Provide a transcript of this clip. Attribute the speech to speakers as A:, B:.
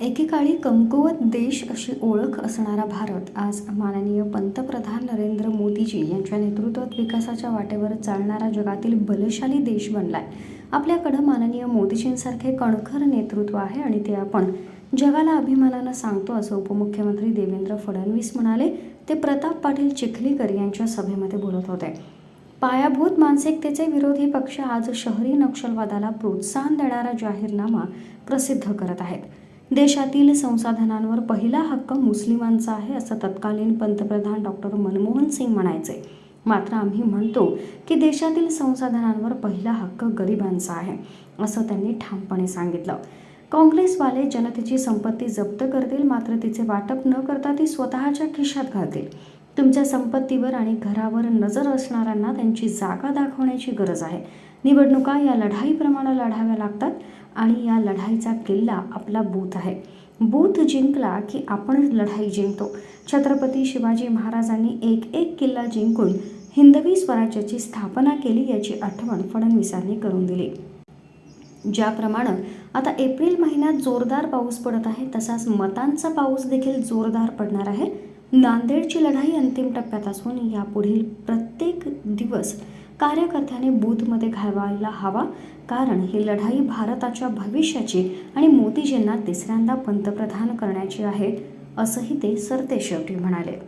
A: एकेकाळी कमकुवत देश अशी ओळख असणारा भारत आज माननीय पंतप्रधान नरेंद्र मोदीजी यांच्या नेतृत्वात विकासाच्या वाटेवर चालणारा जगातील बलशाली देश बनलाय. आपल्याकडं माननीय मोदीजींसारखे कणखर नेतृत्व आहे आणि ते आपण जगाला अभिमानानं सांगतो असं उपमुख्यमंत्री देवेंद्र फडणवीस म्हणाले. ते प्रताप पाटील चिखलीकर यांच्या सभेमध्ये बोलत होते. पायाभूत मानसिकतेचे विरोधी पक्ष आज शहरी नक्षलवादाला प्रोत्साहन देणारा जाहीरनामा प्रसिद्ध करत आहेत. देशातील संसाधनांवर पहिला हक्क मुस्लिमांचा आहे असं तत्कालीन पंतप्रधान डॉक्टर मनमोहन सिंग म्हणायचे. मात्र आम्ही म्हणतो की देशातील संसाधनांवर पहिला हक्क गरिबांचा आहे असं त्यांनी ठामपणे सांगितलं. काँग्रेसवाले जनतेची संपत्ती जप्त करतील मात्र तिचे वाटप न करता ती स्वतःच्या खिशात घालतील. तुमच्या संपत्तीवर आणि घरावर नजर असणाऱ्यांना त्यांची जागा दाखवण्याची गरज आहे. निवडणुका या लढाईप्रमाणे लढाव्या लागतात. आणि या लढाईचा किल्ला आपला बूथ आहे. बूथ जिंकला की आपण लढाई जिंकतो. छत्रपती शिवाजी महाराजांनी एक एक किल्ला जिंकून हिंदवी स्वराज्याची स्थापना केली याची आठवण फडणवीसांनी करून दिली. ज्याप्रमाणे आता एप्रिल महिन्यात जोरदार पाऊस पडत आहे तसाच मतांचा पाऊस देखील जोरदार पडणार आहे. नांदेडची लढाई अंतिम टप्प्यात असून यापुढील प्रत्येक दिवस कार्यकर्त्याने बूथमध्ये घालवायला हवा. कारण ही लढाई भारताच्या भविष्याची आणि मोदीजींना तिसऱ्यांदा पंतप्रधान करण्याची आहे असंही ते सरतेशेवटी म्हणाले.